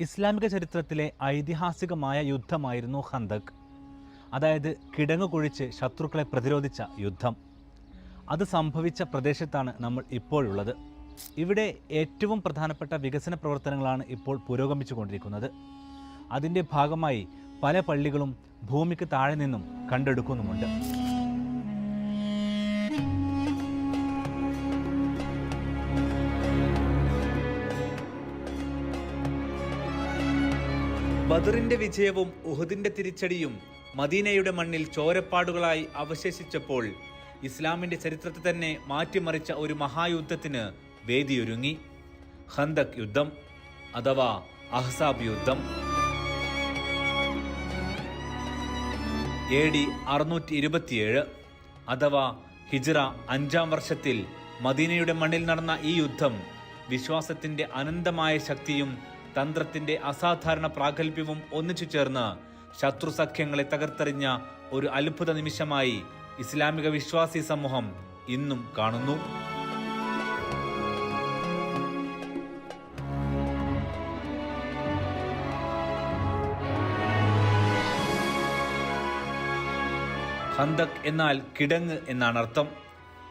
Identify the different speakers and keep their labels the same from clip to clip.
Speaker 1: ഇസ്ലാമിക ചരിത്രത്തിലെ ഐതിഹാസികമായ യുദ്ധമായിരുന്നു ഹന്തക് അതായത് കിടങ്ങ് കുഴിച്ച് ശത്രുക്കളെ പ്രതിരോധിച്ച യുദ്ധം. അത് സംഭവിച്ച പ്രദേശത്താണ് നമ്മൾ ഇപ്പോഴുള്ളത് ഇവിടെ ഏറ്റവും പ്രധാനപ്പെട്ട വികസന പ്രവർത്തനങ്ങളാണ് ഇപ്പോൾ പുരോഗമിച്ചു കൊണ്ടിരിക്കുന്നത് അതിന്റെ ഭാഗമായി പല പള്ളികളും ഭൂമിക്ക് താഴെ നിന്നും കണ്ടെടുക്കുന്നുമുണ്ട്. ബദറിന്റെ വിജയവും ഉഹദിന്റെ തിരിച്ചടിയും മദീനയുടെ മണ്ണിൽ ചോരപ്പാടുകളായി അവശേഷിച്ചപ്പോൾ ഇസ്ലാമിന്റെ ചരിത്രത്തെ തന്നെ മാറ്റിമറിച്ച ഒരു മഹായുദ്ധത്തിന് വേദിയൊരുങ്ങി. ഹന്തക് യുദ്ധം അഥവാ അഹ്സാബ് യുദ്ധം. എ ഡി അറുന്നൂറ്റി ഇരുപത്തിയേഴ് അഥവാ ഹിജ്റ അഞ്ചാം വർഷത്തിൽ മദീനയുടെ മണ്ണിൽ നടന്ന ഈ യുദ്ധം വിശ്വാസത്തിന്റെ അനന്തമായ ശക്തിയും തന്ത്രത്തിന്റെ അസാധാരണ പ്രാഗൽഭ്യവും ഒന്നിച്ചു ചേർന്ന് ശത്രു സഖ്യങ്ങളെ തകർത്തെറിഞ്ഞ ഒരു അത്ഭുത നിമിഷമായി ഇസ്ലാമിക വിശ്വാസി സമൂഹം ഇന്നും കാണുന്നു. ഹന്തക് എന്നാൽ കിടങ്ങ് എന്നാണ് അർത്ഥം.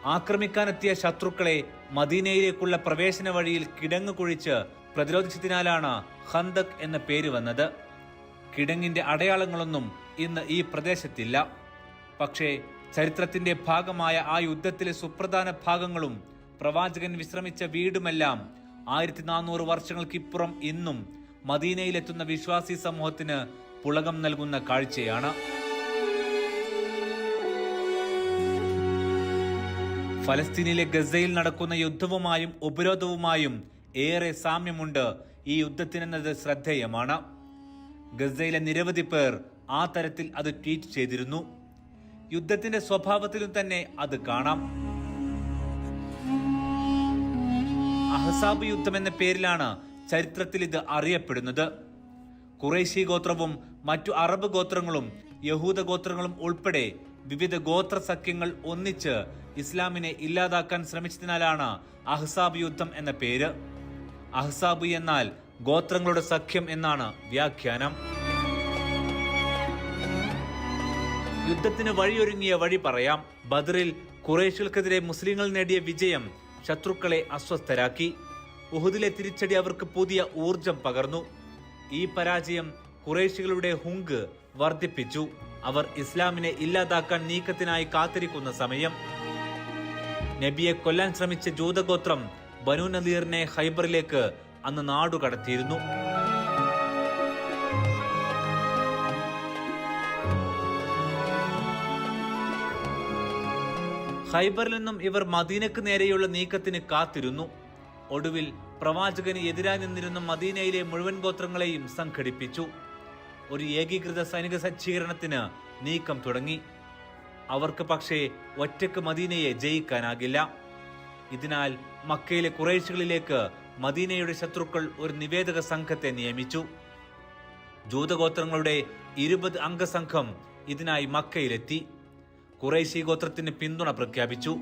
Speaker 1: ആക്രമിക്കാനെത്തിയ ശത്രുക്കളെ മദീനയിലേക്കുള്ള പ്രവേശന വഴിയിൽ കിടങ്ങ് കുഴിച്ച് പ്രതിരോധിച്ചതിനാലാണ് ഹന്തക് എന്ന പേര് വന്നത്. കിടങ്ങിന്റെ അടയാളങ്ങളൊന്നും ഇന്ന് ഈ പ്രദേശത്തില്ല. പക്ഷേ ചരിത്രത്തിന്റെ ഭാഗമായ ആ യുദ്ധത്തിലെ സുപ്രധാന ഭാഗങ്ങളും പ്രവാചകൻ വിശ്രമിച്ച വീടുമെല്ലാം ആയിരത്തി നാനൂറ് വർഷങ്ങൾക്കിപ്പുറം ഇന്നും മദീനയിലെത്തുന്ന വിശ്വാസി സമൂഹത്തിന് പുളകം നൽകുന്ന കാഴ്ചയാണ്. ഫലസ്തീനിലെ ഗസയിൽ നടക്കുന്ന യുദ്ധവുമായും ഉപരോധവുമായും ഏറെ സാമ്യമുണ്ട് ഈ യുദ്ധത്തിനെന്നത് ശ്രദ്ധേയമാണ്. ഗസയിലെ നിരവധി പേർ ആ തരത്തിൽ അത് ട്വീറ്റ് ചെയ്തിരുന്നു. യുദ്ധത്തിന്റെ സ്വഭാവത്തിലും തന്നെ അത് കാണാം. അഹസാബ് യുദ്ധം എന്ന പേരിലാണ് ചരിത്രത്തിൽ ഇത് അറിയപ്പെടുന്നത്. കുറേശി ഗോത്രവും മറ്റു അറബ് ഗോത്രങ്ങളും യഹൂദ ഗോത്രങ്ങളും ഉൾപ്പെടെ വിവിധ ഗോത്ര സഖ്യങ്ങൾ ഒന്നിച്ച് ഇസ്ലാമിനെ ഇല്ലാതാക്കാൻ ശ്രമിച്ചതിനാലാണ് അഹ്സാബ് യുദ്ധം എന്ന പേര്. അഹ്സാബ് എന്നാൽ ഗോത്രങ്ങളുടെ സഖ്യം എന്നാണ് വ്യാഖ്യാനം. യുദ്ധത്തിന് വഴിയൊരുങ്ങിയ വഴി പറയാം. ബദറിൽ കുറേശികൾക്കെതിരെ മുസ്ലിങ്ങൾ നേടിയ വിജയം ശത്രുക്കളെ അസ്വസ്ഥരാക്കി. ഉഹുദിലെ തിരിച്ചടി അവർക്ക് പുതിയ ഊർജം പകർന്നു. ഈ പരാജയം കുറേശികളുടെ ഹുങ്ക് വർദ്ധിപ്പിച്ചു. അവർ ഇസ്ലാമിനെ ഇല്ലാതാക്കാൻ നീക്കത്തിനായി കാത്തിരിക്കുന്ന സമയം. നബിയെ കൊല്ലാൻ ശ്രമിച്ച ജൂതഗോത്രം ബനു നദീറിനെ ഹൈബറിലേക്ക് അന്ന് നാടുകടത്തിയിരുന്നു ഹൈബറിൽ നിന്നും ഇവർ മദീനക്ക് നേരെയുള്ള നീക്കത്തിന് കാത്തിരുന്നു. ഒടുവിൽ പ്രവാചകന് എതിരായി നിന്നിരുന്ന മദീനയിലെ മുഴുവൻ ഗോത്രങ്ങളെയും സംഘടിപ്പിച്ചു. ഒരു ഏകീകൃത സൈനിക സജ്ജീകരണത്തിന് നീക്കം തുടങ്ങി. അവർക്ക് പക്ഷേ ഒറ്റയ്ക്ക് മദീനയെ ജയിക്കാനാകില്ല. ഇതിനാൽ മക്കയിലെ കുറേശികളിലേക്ക് മദീനയുടെ ശത്രുക്കൾ ഒരു നിവേദക സംഘത്തെ നിയമിച്ചു. ജൂതഗോത്രങ്ങളുടെ ഇരുപത് അംഗസംഘം ഇതിനായി മക്കയിലെത്തി. കുറേശി ഗോത്രത്തിന് പിന്തുണ പ്രഖ്യാപിച്ചു.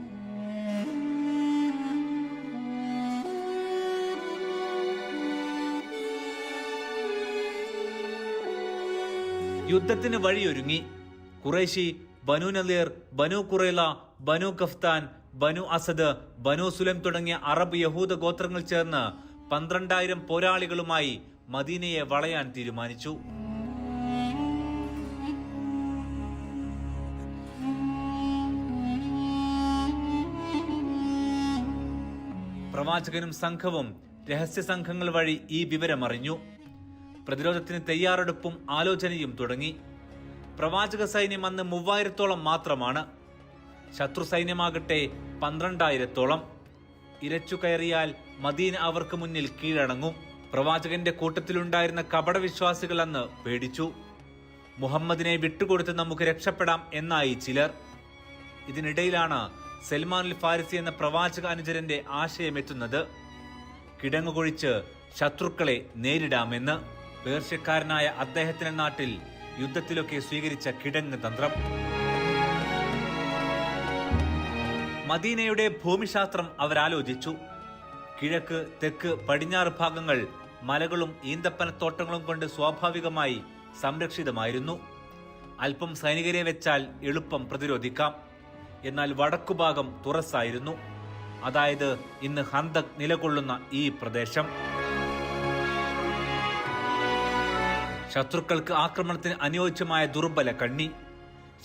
Speaker 1: യുദ്ധത്തിന് വഴിയൊരുങ്ങി. Quraysh Banu Nadir Banu കുറേല Banu kaftan Banu Asad Banu Sulaym തുടങ്ങിയ അറബ് യഹൂദ ഗോത്രങ്ങൾ ചേർന്ന് പന്ത്രണ്ടായിരം പോരാളികളുമായി മദീനയെ വളയാൻ തീരുമാനിച്ചു. പ്രവാചകനും സംഘവും രഹസ്യ സംഘങ്ങൾ വഴി ഈ വിവരം അറിഞ്ഞു. പ്രതിരോധത്തിന് തയ്യാറെടുപ്പും ആലോചനയും തുടങ്ങി. പ്രവാചക സൈന്യം അന്ന് മൂവായിരത്തോളം മാത്രമാണ് ശത്രു സൈന്യമാകട്ടെ പന്ത്രണ്ടായിരത്തോളം. ഇരച്ചു കയറിയാൽ മദീന അവർക്ക് മുന്നിൽ കീഴടങ്ങും. പ്രവാചകന്റെ കൂട്ടത്തിലുണ്ടായിരുന്ന കപടവിശ്വാസികൾ അന്ന് പേടിച്ചു. മുഹമ്മദിനെ വിട്ടുകൊടുത്ത് നമുക്ക് രക്ഷപ്പെടാം എന്നായി ചിലർ. ഇതിനിടയിലാണ് സൽമാൻ അൽ ഫാരിസി എന്ന പ്രവാചക അനുചരന്റെ ആശയം എത്തുന്നത് കിടങ്ങുകൊഴിച്ച് ശത്രുക്കളെ നേരിടാമെന്ന്. പേർഷ്യക്കാരനായ അദ്ദേഹത്തിന്റെ നാട്ടിൽ യുദ്ധത്തിലൊക്കെ സ്വീകരിച്ച കിടങ്ങ് തന്ത്രം. മദീനയുടെ ഭൂമിശാസ്ത്രം അവരാലോചിച്ചു. കിഴക്ക് തെക്ക് പടിഞ്ഞാറ് ഭാഗങ്ങൾ മലകളും ഈന്തപ്പനത്തോട്ടങ്ങളും കൊണ്ട് സ്വാഭാവികമായി സംരക്ഷിതമായിരുന്നു. അല്പം സൈനികരെ വെച്ചാൽ എളുപ്പം പ്രതിരോധിക്കാം. എന്നാൽ വടക്കുഭാഗം തുറസ്സായിരുന്നു. അതായത് ഇന്ന് ഹന്തക് നിലകൊള്ളുന്ന ഈ പ്രദേശം. ശത്രുക്കൾക്ക് ആക്രമണത്തിന് അനുയോജ്യമായ ദുർബല കണ്ണി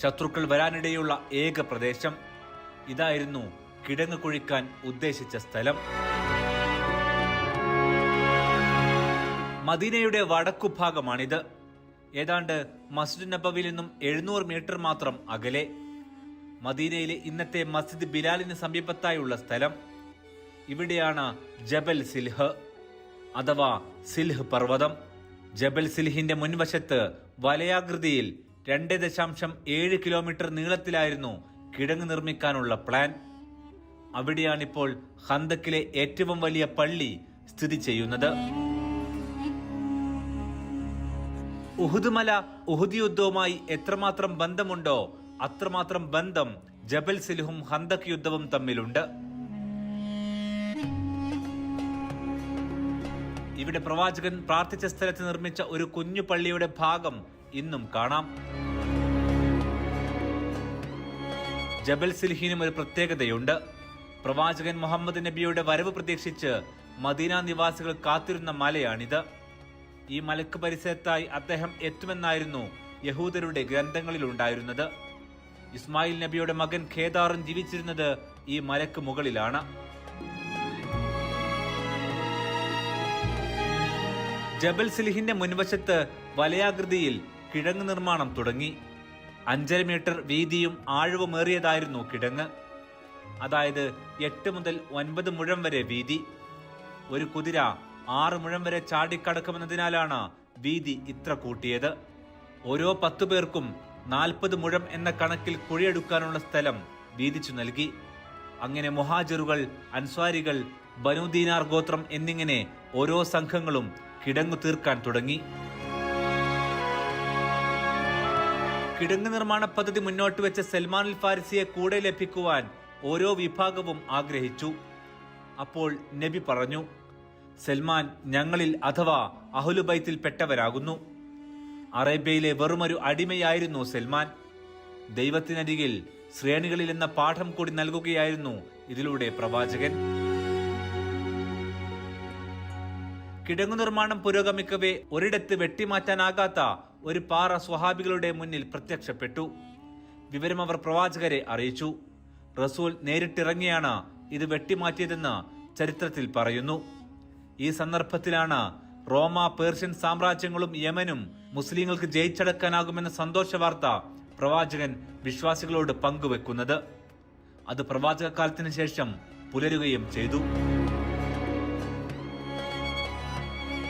Speaker 1: ശത്രുക്കൾ വരാനിടയുള്ള ഏക പ്രദേശം. ഇതായിരുന്നു കിടങ്ങ് കുഴിക്കാൻ ഉദ്ദേശിച്ച സ്ഥലം. മദീനയുടെ വടക്കുഭാഗമാണിത് ഏതാണ്ട് മസ്ജിദ് നബവിൽ നിന്നും എഴുന്നൂറ് മീറ്റർ മാത്രം അകലെ. മദീനയിലെ ഇന്നത്തെ മസ്ജിദ് ബിലാലിന് സമീപത്തായുള്ള സ്ഥലം. ഇവിടെയാണ് ജബൽ സിൽഹ് അഥവാ സിൽഹ് പർവതം. ജബൽ സിൽഹിന്റെ മുൻവശത്ത് വലയാകൃതിയിൽ രണ്ട് ദശാംശം ഏഴ് കിലോമീറ്റർ നീളത്തിലായിരുന്നു കിടങ്ങ് നിർമ്മിക്കാനുള്ള പ്ലാൻ അവിടെയാണിപ്പോൾ ഹന്തക്കിലെ ഏറ്റവും വലിയ പള്ളി സ്ഥിതി ചെയ്യുന്നത്. ഉഹുദ് മല ഉഹുദ് യുദ്ധവുമായി എത്രമാത്രം ബന്ധമുണ്ടോ അത്രമാത്രം ബന്ധം ജബൽ സിലുഹും ഹന്തക് യുദ്ധവും തമ്മിലുണ്ട്. ഇവിടെ പ്രവാചകൻ പ്രാർത്ഥിച്ച സ്ഥലത്ത് നിർമ്മിച്ച ഒരു കുഞ്ഞു പള്ളിയുടെ ഭാഗം ഇന്നും കാണാം. ജബൽ സിൽഹിനും ഒരു പ്രത്യേകതയുണ്ട്. പ്രവാചകൻ മുഹമ്മദ് നബിയുടെ വരവ് പ്രതീക്ഷിച്ച് മദീന നിവാസികൾ കാത്തിരുന്ന മലയാണിത്. ഈ മലക്ക് പരിസരത്തായി അദ്ദേഹം എത്തുമെന്നായിരുന്നു യഹൂദരുടെ ഗ്രന്ഥങ്ങളിൽ ഉണ്ടായിരുന്നത് ഇസ്മായിൽ നബിയുടെ മകൻ ഖേദാറും ജീവിച്ചിരുന്നത് ഈ മലക്ക് മുകളിലാണ്. ജബൽ സിലിഹിന്റെ മുൻവശത്ത് വലയാകൃതിയിൽ കിഴങ്ങ് നിർമ്മാണം തുടങ്ങി. അഞ്ചര മീറ്റർ വീതിയും ആഴവുമേറിയതായിരുന്നു കിടങ്ങ്. അതായത് എട്ട് മുതൽ ഒൻപത് മുഴം വരെ വീതി. ഒരു കുതിര ആറ് മുഴം വരെ ചാടിക്കടക്കുമെന്നതിനാലാണ് വീതി ഇത്ര കൂട്ടിയത്. ഓരോ പത്തു പേർക്കും നാൽപ്പത് മുഴം എന്ന കണക്കിൽ കുഴിയെടുക്കാനുള്ള സ്ഥലം വീതിച്ചു നൽകി. അങ്ങനെ മുഹാജറുകൾ അൻസ്വാരികൾ ബനുദീനാർ ഗോത്രം എന്നിങ്ങനെ ഓരോ സംഘങ്ങളും കിടങ്ങു തീർക്കാൻ തുടങ്ങി. കിടങ്ങ് നിർമ്മാണ പദ്ധതി മുന്നോട്ട് വെച്ച സൽമാൻ അൽ ഫാരിസിയെ കൂടെ ലഭിക്കുവാൻ ഓരോ വിഭാഗവും ആഗ്രഹിച്ചു. അപ്പോൾ നബി പറഞ്ഞു സൽമാൻ ഞങ്ങളിൽ അഥവാ അഹുലുബൈത്തിൽ പെട്ടവരാകുന്നു. അറേബ്യയിലെ വെറുമൊരു അടിമയായിരുന്നു സൽമാൻ. ദൈവത്തിനരികിൽ ശ്രേണികളിൽ എന്ന പാഠം കൂടി നൽകുകയായിരുന്നു ഇതിലൂടെ പ്രവാചകൻ. കിടങ്ങു നിർമ്മാണം പുരോഗമിക്കവേ ഒരിടത്ത് വെട്ടിമാറ്റാനാകാത്ത ഒരു പാറ സ്വഹാബികളുടെ മുന്നിൽ പ്രത്യക്ഷപ്പെട്ടു. വിവരം അവർ പ്രവാചകരെ അറിയിച്ചു. റസൂൽ നേരിട്ടിറങ്ങിയാണ് ഇത് വെട്ടിമാറ്റിയതെന്ന് ചരിത്രത്തിൽ പറയുന്നു. ഈ സന്ദർഭത്തിലാണ് റോമ പേർഷ്യൻ സാമ്രാജ്യങ്ങളും യമനും മുസ്ലിങ്ങൾക്ക് ജയിച്ചടക്കാനാകുമെന്ന സന്തോഷ വാർത്ത പ്രവാചകൻ വിശ്വാസികളോട് പങ്കുവെക്കുന്നത്. അത് പ്രവാചക കാലത്തിന് ശേഷം പുലരുകയും ചെയ്തു.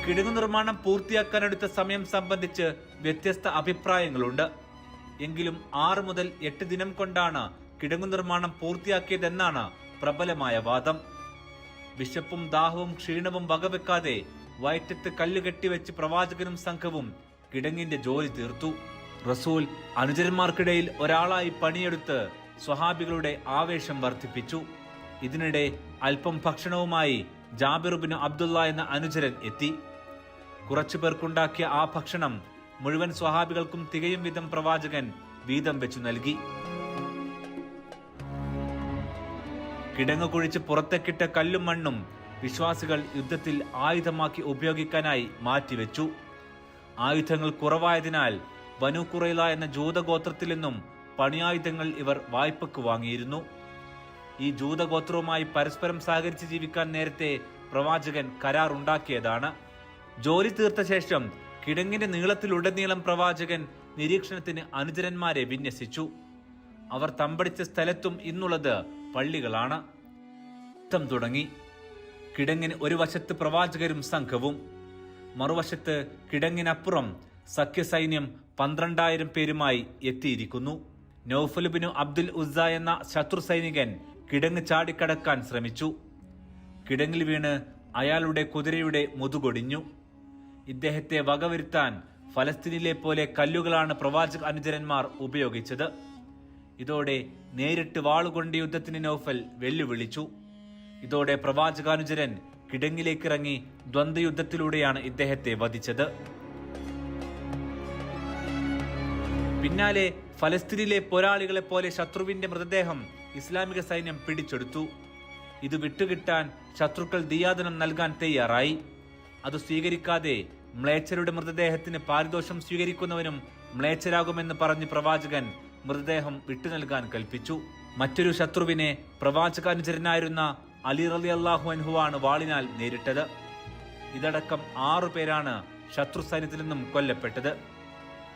Speaker 1: കിടങ്ങു നിർമ്മാണം പൂർത്തിയാക്കാനെടുത്ത സമയം സംബന്ധിച്ച് വ്യത്യസ്ത അഭിപ്രായങ്ങളുണ്ട്. എങ്കിലും ആറ് മുതൽ എട്ട് ദിനം കൊണ്ടാണ് കിടങ്ങു നിർമ്മാണം പൂർത്തിയാക്കിയതെന്നാണ് പ്രബലമായ വാദം. വിശപ്പും ദാഹവും ക്ഷീണവും വകവെക്കാതെ വയറ്റത്ത് കല്ല് കെട്ടിവെച്ച് പ്രവാചകനും സംഘവും കിടങ്ങിന്റെ ജോലി തീർത്തു. റസൂൽ അനുചരന്മാർക്കിടയിൽ ഒരാളായി പണിയെടുത്ത് സ്വഹാബികളുടെ ആവേശം വർദ്ധിപ്പിച്ചു. ഇതിനിടെ അല്പം ഭക്ഷണവുമായി ജാബിറുബിന് അബ്ദുള്ള എന്ന അനുചരൻ എത്തി. കുറച്ചു പേർക്കുണ്ടാക്കിയ ആ ഭക്ഷണം മുഴുവൻ സ്വഹാബികൾക്കും തികയും വിധം പ്രവാചകൻ വീതം വെച്ചു നൽകി. കിടങ്ങ് കുഴിച്ച് പുറത്തേക്കിട്ട കല്ലും മണ്ണും വിശ്വാസികൾ യുദ്ധത്തിൽ ആയുധമാക്കി ഉപയോഗിക്കാനായി മാറ്റിവെച്ചു. ആയുധങ്ങൾ കുറവായതിനാൽ ബനു കുറൈല എന്ന ജൂതഗോത്രത്തിൽ നിന്നും പണിയായുധങ്ങൾ ഇവർ വായ്പക്ക് വാങ്ങിയിരുന്നു. ഈ ജൂതഗോത്രവുമായി പരസ്പരം സഹകരിച്ച് ജീവിക്കാൻ നേരത്തെ പ്രവാചകൻ കരാർ ഉണ്ടാക്കിയതാണ് ജോലി തീർത്ത ശേഷം കിടങ്ങിന്റെ നീളത്തിലുടനീളം പ്രവാചകൻ നിരീക്ഷണത്തിന് അനുചരന്മാരെ വിന്യസിച്ചു. അവർ തമ്പടിച്ച സ്ഥലത്തും ഇന്നുള്ളത് പള്ളികളാണ്. യുദ്ധം തുടങ്ങി. കിടങ്ങിന് ഒരു വശത്ത് പ്രവാചകരും സംഘവും മറുവശത്ത് കിടങ്ങിനപ്പുറം സഖ്യസൈന്യം പന്ത്രണ്ടായിരം പേരുമായി എത്തിയിരിക്കുന്നു. നൌഫലുബിനു അബ്ദുൽ ഉസ്സ എന്ന ശത്രു സൈനികൻ കിടങ്ങ് ചാടിക്കടക്കാൻ ശ്രമിച്ചു. കിടങ്ങിൽ വീണ് അയാളുടെ കുതിരയുടെ മുതുകൊടിഞ്ഞു. ഇദ്ദേഹത്തെ വകവരുത്താൻ ഫലസ്തീനിലെ പോലെ കല്ലുകളാണ് പ്രവാചക അനുചരന്മാർ ഉപയോഗിച്ചത്. ഇതോടെ നേരിട്ട് വാളുകൊണ്ട് യുദ്ധത്തിന് നൗഫൽ വെല്ലുവിളിച്ചു. ഇതോടെ പ്രവാചകാനുചരൻ കിടങ്ങിലേക്കിറങ്ങി ദ്വന്ദ്വയുദ്ധത്തിലൂടെയാണ് ഇദ്ദേഹത്തെ വധിച്ചത്. പിന്നാലെ ഫലസ്തീനിലെ പോരാളികളെ പോലെ ശത്രുവിന്റെ മൃതദേഹം ഇസ്ലാമിക സൈന്യം പിടിച്ചെടുത്തു. ഇത് വിട്ടുകിട്ടാൻ ശത്രുക്കൾ ദിയാദനം നൽകാൻ തയ്യാറായി. അത് സ്വീകരിക്കാതെ മ്ലേച്ഛരുടെ മൃതദേഹത്തിന് പാരിതോഷം സ്വീകരിക്കുന്നവനും മ്ലേച്ഛരാകുമെന്ന് പറഞ്ഞ് പ്രവാചകൻ മൃതദേഹം വിട്ടു നൽകാൻ കൽപ്പിച്ചു. മറ്റൊരു ശത്രുവിനെ പ്രവാചകാനുചരനായിരുന്ന അലി റലി അള്ളാഹു അൻഹുവാണ് വാളിനാൽ നേരിട്ടത്. ഇതടക്കം ആറു പേരാണ് ശത്രു സൈന്യത്തിൽ നിന്നും കൊല്ലപ്പെട്ടത്.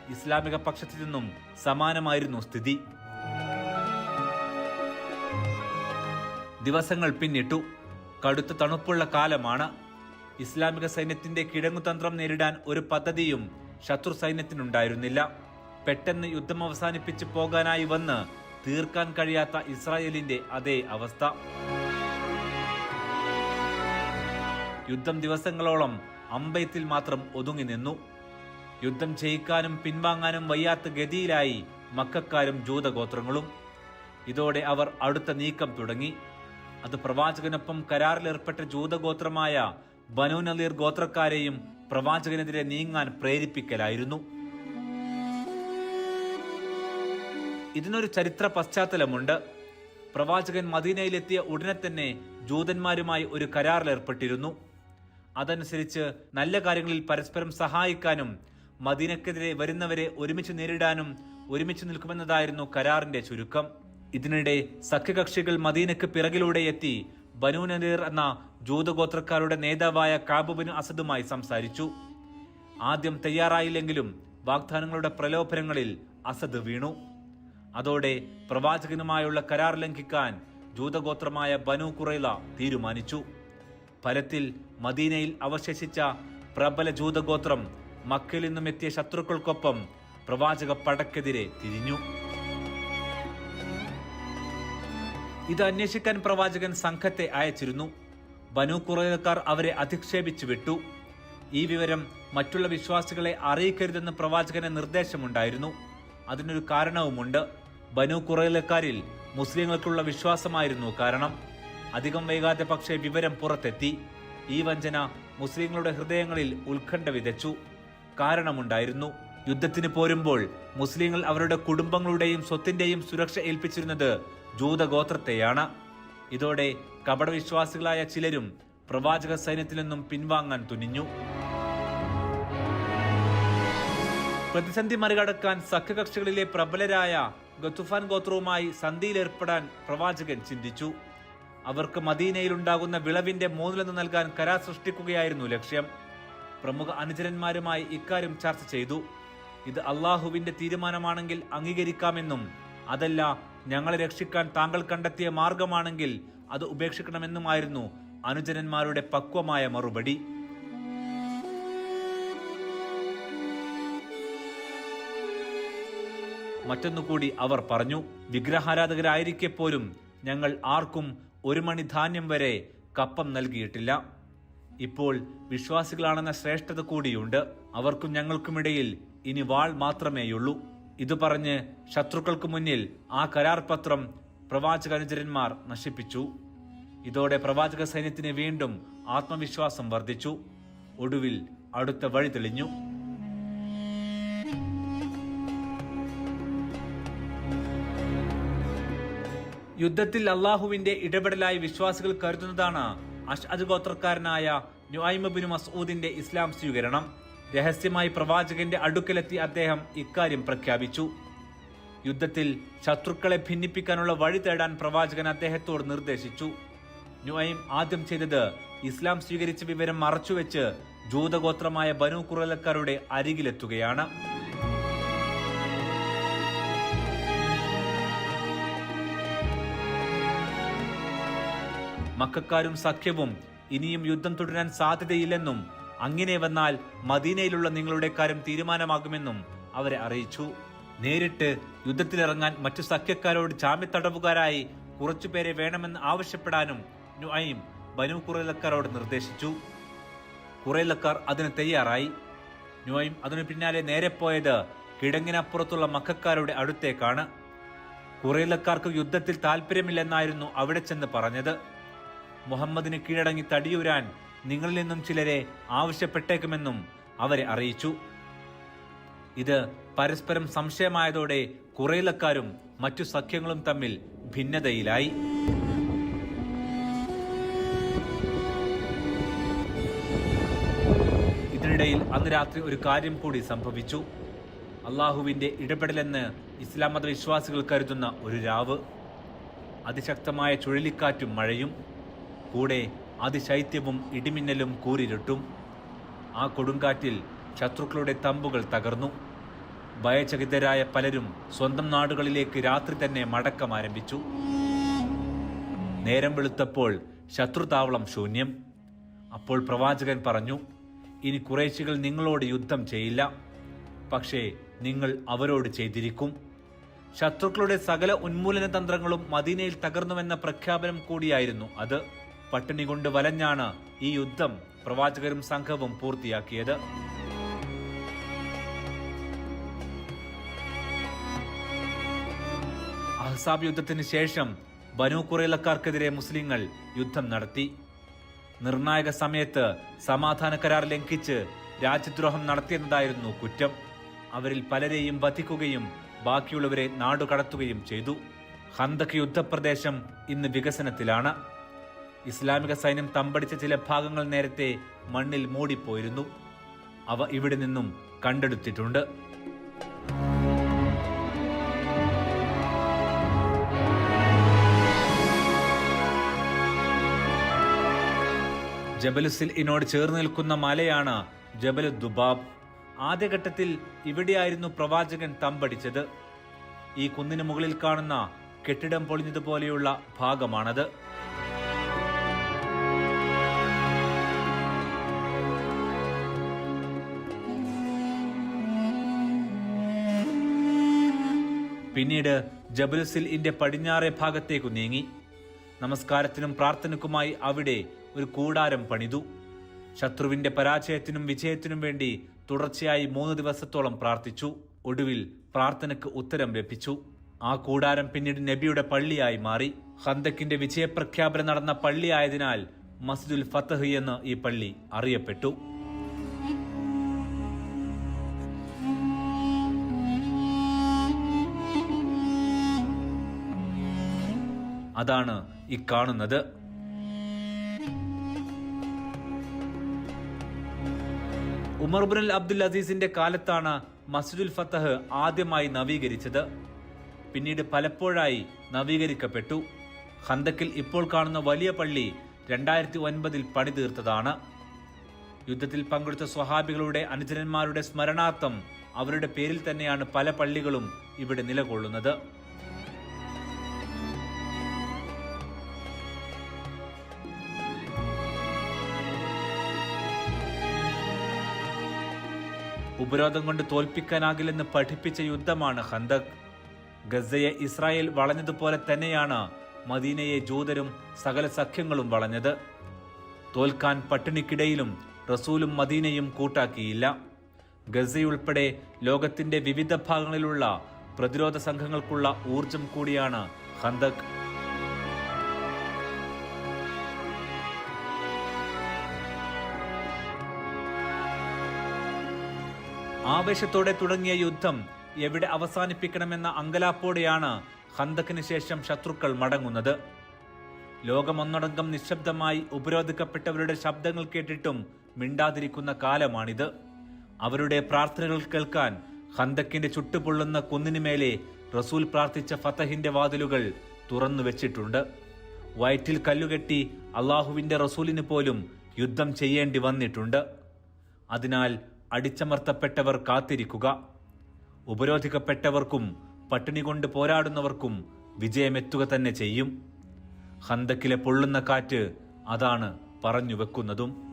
Speaker 1: ഇസ്ലാമിക പക്ഷത്തിൽ നിന്നും സമാനമായിരുന്നു സ്ഥിതി. ദിവസങ്ങൾ പിന്നിട്ടു. കടുത്ത തണുപ്പുള്ള കാലമാണ്. ഇസ്ലാമിക സൈന്യത്തിന്റെ കിഴങ്ങുതന്ത്രം നേരിടാൻ ഒരു പദ്ധതിയും ശത്രു സൈന്യത്തിനുണ്ടായിരുന്നില്ല. പെട്ടെന്ന് യുദ്ധം അവസാനിപ്പിച്ച് പോകാനായി വന്ന് തീർക്കാൻ കഴിയാത്ത ഇസ്രായേലിന്റെ അതേ അവസ്ഥ. യുദ്ധം ദിവസങ്ങളോളം അമ്പയത്തിൽ മാത്രം ഒതുങ്ങി നിന്നു. യുദ്ധം ചെയ്യിക്കാനും പിൻവാങ്ങാനും വയ്യാത്ത ഗതിയിലായി മക്കാരും ജൂതഗോത്രങ്ങളും. ഇതോടെ അവർ അടുത്ത നീക്കം തുടങ്ങി. അത് പ്രവാചകനൊപ്പം കരാറിലേർപ്പെട്ട ജൂതഗോത്രമായ ബനു നലീർ ഗോത്രക്കാരെയും പ്രവാചകനെതിരെ നീങ്ങാൻ പ്രേരിപ്പിക്കലായിരുന്നു. ഇതിനൊരു ചരിത്ര പശ്ചാത്തലമുണ്ട്. പ്രവാചകൻ മദീനയിലെത്തിയ ഉടനെ തന്നെ ജൂതന്മാരുമായി ഒരു കരാറിലേർപ്പെട്ടിരുന്നു. അതനുസരിച്ച് നല്ല കാര്യങ്ങളിൽ പരസ്പരം സഹായിക്കാനും മദീനക്കെതിരെ വരുന്നവരെ ഒരുമിച്ച് നേരിടാനും ഒരുമിച്ച് നിൽക്കുമെന്നതായിരുന്നു കരാറിന്റെ ചുരുക്കം. ഇതിനിടെ സഖ്യകക്ഷികൾ മദീനക്ക് പിറകിലൂടെ എത്തി ബനു നദീർ എന്ന ജൂതഗോത്രക്കാരുടെ നേതാവായ കാബുബിന് അസദുമായി സംസാരിച്ചു. ആദ്യം തയ്യാറായില്ലെങ്കിലും വാഗ്ദാനങ്ങളുടെ പ്രലോഭനങ്ങളിൽ അസദ് വീണു. അതോടെ പ്രവാചകനുമായുള്ള കരാർ ലംഘിക്കാൻ ജൂതഗോത്രമായ ബനു കുറൈല തീരുമാനിച്ചു. ഫലത്തിൽ മദീനയിൽ അവശേഷിച്ച പ്രബല ജൂതഗോത്രം മക്കയിൽ നിന്നും എത്തിയ ശത്രുക്കൾക്കൊപ്പം പ്രവാചക പടക്കെതിരെ തിരിഞ്ഞു. ഇത് അന്വേഷിക്കാൻ പ്രവാചകൻ സംഘത്തെ അയച്ചിരുന്നു. ബനു കുറേക്കാർ അവരെ അധിക്ഷേപിച്ചു വിട്ടു. ഈ വിവരം മറ്റുള്ള വിശ്വാസികളെ അറിയിക്കരുതെന്ന് പ്രവാചകന് നിർദ്ദേശമുണ്ടായിരുന്നു. അതിനൊരു കാരണവുമുണ്ട്. ബനു കുറേലക്കാരിൽ മുസ്ലിങ്ങൾക്കുള്ള വിശ്വാസമായിരുന്നു കാരണം. അധികം വൈകാതെ പക്ഷേ വിവരം പുറത്തെത്തി. ഈ വഞ്ചന മുസ്ലിങ്ങളുടെ ഹൃദയങ്ങളിൽ ഉത്കണ്ഠ വിതച്ചു. കാരണമുണ്ടായിരുന്നു. യുദ്ധത്തിന് പോരുമ്പോൾ മുസ്ലിങ്ങൾ അവരുടെ കുടുംബങ്ങളുടെയും സ്വത്തിന്റെയും സുരക്ഷ ഏൽപ്പിച്ചിരുന്നത് ജൂതഗോത്രത്തെയാണ്. ഇതോടെ കപടവിശ്വാസികളായ ചിലരും പ്രവാചക സൈന്യത്തിൽ നിന്നും പിൻവാങ്ങാൻ തുനിഞ്ഞു. പ്രതിസന്ധി മറികടക്കാൻ സഖ്യകക്ഷികളിലെ പ്രബലരായ ഗത്തുഫാൻ ഗോത്രവുമായി സന്ധിയിലേർപ്പെടാൻ പ്രവാചകൻ ചിന്തിച്ചു. അവർക്ക് മദീനയിലുണ്ടാകുന്ന വിളവിന്റെ മൂന്നിലൊന്ന് നൽകാൻ കരാർ സൃഷ്ടിക്കുകയായിരുന്നു ലക്ഷ്യം. പ്രമുഖ അനുചരന്മാരുമായി ഇക്കാര്യം ചർച്ച ചെയ്തു. ഇത് അള്ളാഹുവിന്റെ തീരുമാനമാണെങ്കിൽ അംഗീകരിക്കാമെന്നും അതല്ല ഞങ്ങളെ രക്ഷിക്കാൻ താങ്കൾ കണ്ടെത്തിയ മാർഗമാണെങ്കിൽ അത് ഉപേക്ഷിക്കണമെന്നുമായിരുന്നു അനുജനന്മാരുടെ പക്വമായ മറുപടി. മറ്റൊന്നുകൂടി അവർ പറഞ്ഞു വിഗ്രഹാരാധകരായിരിക്കെ പോലും ഞങ്ങൾ ആർക്കും ഒരു മണി ധാന്യം വരെ കപ്പം നൽകിയിട്ടില്ല. ഇപ്പോൾ വിശ്വാസികളാണെന്ന ശ്രേഷ്ഠത കൂടിയുണ്ട്. അവർക്കും ഞങ്ങൾക്കുമിടയിൽ ഇനി വാൾ മാത്രമേയുള്ളൂ. ഇത് പറഞ്ഞ് ശത്രുക്കൾക്ക് മുന്നിൽ ആ കരാർ പത്രം പ്രവാചക അനുചരന്മാർ നശിപ്പിച്ചു. ഇതോടെ പ്രവാചക സൈന്യത്തിന് വീണ്ടും ആത്മവിശ്വാസം വർദ്ധിച്ചു. ഒടുവിൽ അടുത്ത വഴി തെളിഞ്ഞു. യുദ്ധത്തിൽ അള്ളാഹുവിന്റെ ഇടപെടലായി വിശ്വാസികൾ കരുതുന്നതാണ് അഷ്അദ് ഗോത്രക്കാരനായ നുഐമബിന് മസൂദിന്റെ ഇസ്ലാം സ്വീകരണം. രഹസ്യമായി പ്രവാചകന്റെ അടുക്കലെത്തി അദ്ദേഹം ഇക്കാര്യം പ്രഖ്യാപിച്ചു. യുദ്ധത്തിൽ ശത്രുക്കളെ ഭിന്നിപ്പിക്കാനുള്ള വഴി തേടാൻ പ്രവാചകൻ അദ്ദേഹത്തോട് നിർദ്ദേശിച്ചു. നുഐം ആദ്യം ചെയ്തത് ഇസ്ലാം സ്വീകരിച്ച വിവരം മറച്ചുവെച്ച് ജൂതഗോത്രമായ ബനു കുറലക്കാരുടെ അരികിലെത്തുകയാണ്. മക്കാരും സഖ്യവും ഇനിയും യുദ്ധം തുടരാൻ സാധ്യതയില്ലെന്നും അങ്ങനെ വന്നാൽ മദീനയിലുള്ള നിങ്ങളുടെ കാര്യം തീരുമാനമാകുമെന്നും അവരെ അറിയിച്ചു. നേരിട്ട് യുദ്ധത്തിലിറങ്ങാൻ മറ്റു സഖ്യക്കാരോട് ജാമ്യത്തടവുകാരായി കുറച്ചുപേരെ വേണമെന്ന് ആവശ്യപ്പെടാനും നുഐം ബനു കുറേലക്കാരോട് നിർദ്ദേശിച്ചു. കുറേലക്കാർ അതിന് തയ്യാറായി. നുഐം അതിനു പിന്നാലെ നേരെ പോയത് കിടങ്ങിനപ്പുറത്തുള്ള മക്കാരുടെ അടുത്തേക്കാണ്. കുറേലക്കാർക്ക് യുദ്ധത്തിൽ താല്പര്യമില്ലെന്നായിരുന്നു അവിടെ ചെന്ന് പറഞ്ഞത്. മുഹമ്മദിന് കീഴടങ്ങി തടിയുരാൻ നിങ്ങളിൽ നിന്നും ചിലരെ ആവശ്യപ്പെട്ടേക്കുമെന്നും അവരെ അറിയിച്ചു. ഇത് പരസ്പരം സംശയമായതോടെ കുറയിലക്കാരും മറ്റു സഖ്യങ്ങളും തമ്മിൽ ഭിന്നതയിലായി. ഇതിനിടയിൽ അന്ന് രാത്രി ഒരു കാര്യം കൂടി സംഭവിച്ചു. അള്ളാഹുവിന്റെ ഇടപെടലെന്ന് ഇസ്ലാം മത വിശ്വാസികൾ കരുതുന്ന ഒരു രാവ്. അതിശക്തമായ ചുഴലിക്കാറ്റും മഴയും. കൂടെ അതിശൈത്യവും ഇടിമിന്നലും കൂരിരുട്ടും. ആ കൊടുങ്കാറ്റിൽ ശത്രുക്കളുടെ തമ്പുകൾ തകർന്നു. ഭയചകിതരായ പലരും സ്വന്തം നാടുകളിലേക്ക് രാത്രി തന്നെ മടക്കം ആരംഭിച്ചു. നേരം വെളുത്തപ്പോൾ ശത്രുതാവളം ശൂന്യം. അപ്പോൾ പ്രവാചകൻ പറഞ്ഞു ഇനി കുറേശികൾ നിങ്ങളോട് യുദ്ധം ചെയ്യില്ല. പക്ഷേ നിങ്ങൾ അവരോട് ചെയ്തിരിക്കും. ശത്രുക്കളുടെ സകല ഉന്മൂലന തന്ത്രങ്ങളും മദീനയിൽ തകർന്നുവെന്ന പ്രഖ്യാപനം കൂടിയായിരുന്നു അത്. പട്ടിണി കൊണ്ട് വലഞ്ഞാണ് ഈ യുദ്ധം പ്രവാചകരും സംഘവും പൂർത്തിയാക്കിയത്. അഹ്സാബ് യുദ്ധത്തിന് ശേഷം ബനു കുറേലക്കാർക്കെതിരെ മുസ്ലിങ്ങൾ യുദ്ധം നടത്തി. നിർണായക സമയത്ത് സമാധാന കരാർ ലംഘിച്ച് രാജ്യദ്രോഹം നടത്തിയെന്നതായിരുന്നു കുറ്റം. അവരിൽ പലരെയും വധിക്കുകയും ബാക്കിയുള്ളവരെ നാടുകടത്തുകയും ചെയ്തു. ഹന്തക് യുദ്ധപ്രദേശം ഇന്ന് വികസനത്തിലാണ്. ഇസ്ലാമിക സൈന്യം തമ്പടിച്ച ചില ഭാഗങ്ങൾ നേരത്തെ മണ്ണിൽ മൂടിപ്പോയിരുന്നു. അവ ഇവിടെ നിന്നും കണ്ടെടുത്തിട്ടുണ്ട്. ജബലുസിൽ ഇനോട് ചേർന്ന് നിൽക്കുന്ന മലയാണ് ജബലു ദുബാബ് ആദ്യഘട്ടത്തിൽ ഇവിടെയായിരുന്നു പ്രവാചകൻ തമ്പടിച്ചത്. ഈ കുന്നിന് മുകളിൽ കാണുന്ന കെട്ടിടം പൊളിഞ്ഞതുപോലെയുള്ള ഭാഗമാണത്. പിന്നീട് ജബലുസിൽ ഇന്റെ പടിഞ്ഞാറേ ഭാഗത്തേക്കു നീങ്ങി. നമസ്കാരത്തിനും പ്രാർത്ഥനയ്ക്കുമായി അവിടെ ഒരു കൂടാരം പണിതു. ശത്രുവിന്റെ പരാജയത്തിനും വിജയത്തിനും വേണ്ടി തുടർച്ചയായി മൂന്ന് ദിവസത്തോളം പ്രാർത്ഥിച്ചു. ഒടുവിൽ പ്രാർത്ഥനയ്ക്ക് ഉത്തരം ലഭിച്ചു. ആ കൂടാരം പിന്നീട് നബിയുടെ പള്ളിയായി മാറി. ഹന്തക്കിന്റെ വിജയപ്രഖ്യാപനം നടന്ന പള്ളിയായതിനാൽ മസ്ജിദുൽ ഫത്തഹ് എന്ന് ഈ പള്ളി അറിയപ്പെട്ടു. അതാണ് ഈ കാണുന്നത്. ഉമർ ബുൻ അബ്ദുൽ അസീസിന്റെ കാലത്താണ് മസ്ജിദുൽ ഫത്തഹ് ആദ്യമായി നവീകരിച്ചത്. പിന്നീട് പലപ്പോഴായി നവീകരിക്കപ്പെട്ടു. ഹന്തക്കിൽ ഇപ്പോൾ കാണുന്ന വലിയ പള്ളി രണ്ടായിരത്തി ഒൻപതിൽ പണിതീർത്തതാണ് യുദ്ധത്തിൽ പങ്കെടുത്ത സ്വഹാബികളുടെ അനുചരന്മാരുടെ സ്മരണാർത്ഥം അവരുടെ പേരിൽ തന്നെയാണ് പല പള്ളികളും ഇവിടെ നിലകൊള്ളുന്നത്. ഉപരോധം കൊണ്ട് തോൽപ്പിക്കാനാകില്ലെന്ന് പഠിപ്പിച്ച യുദ്ധമാണ് ഹന്തക് ഗസയെ ഇസ്രായേൽ വളഞ്ഞതുപോലെ തന്നെയാണ് മദീനയെ ജൂതരും സകല സഖ്യങ്ങളും വളഞ്ഞത്. തോൽക്കാൻ പട്ടിണിക്കിടയിലും റസൂലും മദീനയും കൂട്ടാക്കിയില്ല. ഗസയുൾപ്പെടെ ലോകത്തിന്റെ വിവിധ ഭാഗങ്ങളിലുള്ള പ്രതിരോധ സംഘങ്ങൾക്കുള്ള ഊർജം കൂടിയാണ് ഹന്തക് ആവേശത്തോടെ തുടങ്ങിയ യുദ്ധം എവിടെ അവസാനിപ്പിക്കണമെന്ന അങ്കലാപ്പോടെയാണ് ഹന്തക്കിന് ശേഷം ശത്രുക്കൾ മടങ്ങുന്നത്. ലോകമൊന്നടങ്കം നിശബ്ദമായി ഉപരോധിക്കപ്പെട്ടവരുടെ ശബ്ദങ്ങൾ കേട്ടിട്ടും മിണ്ടാതിരിക്കുന്ന കാലമാണിത്. അവരുടെ പ്രാർത്ഥനകൾ കേൾക്കാൻ ഹന്തക്കിന്റെ ചുട്ടുപൊള്ളുന്ന കുന്നിനുമേലെ റസൂൽ പ്രാർത്ഥിച്ച ഫതഹിന്റെ വാതിലുകൾ തുറന്നു വെച്ചിട്ടുണ്ട്. വയറ്റിൽ കല്ലുകെട്ടി അള്ളാഹുവിന്റെ റസൂലിന് പോലും യുദ്ധം ചെയ്യേണ്ടി വന്നിട്ടുണ്ട്. അതിനാൽ അടിച്ചമർത്തപ്പെട്ടവർ കാത്തിരിക്കുക. ഉപരോധിക്കപ്പെട്ടവർക്കും പട്ടിണി കൊണ്ട് പോരാടുന്നവർക്കും വിജയമെത്തുക തന്നെ ചെയ്യും. ഹന്തക്കിലെ പൊള്ളുന്ന കാറ്റ് അതാണ് പറഞ്ഞു വെക്കുന്നതും.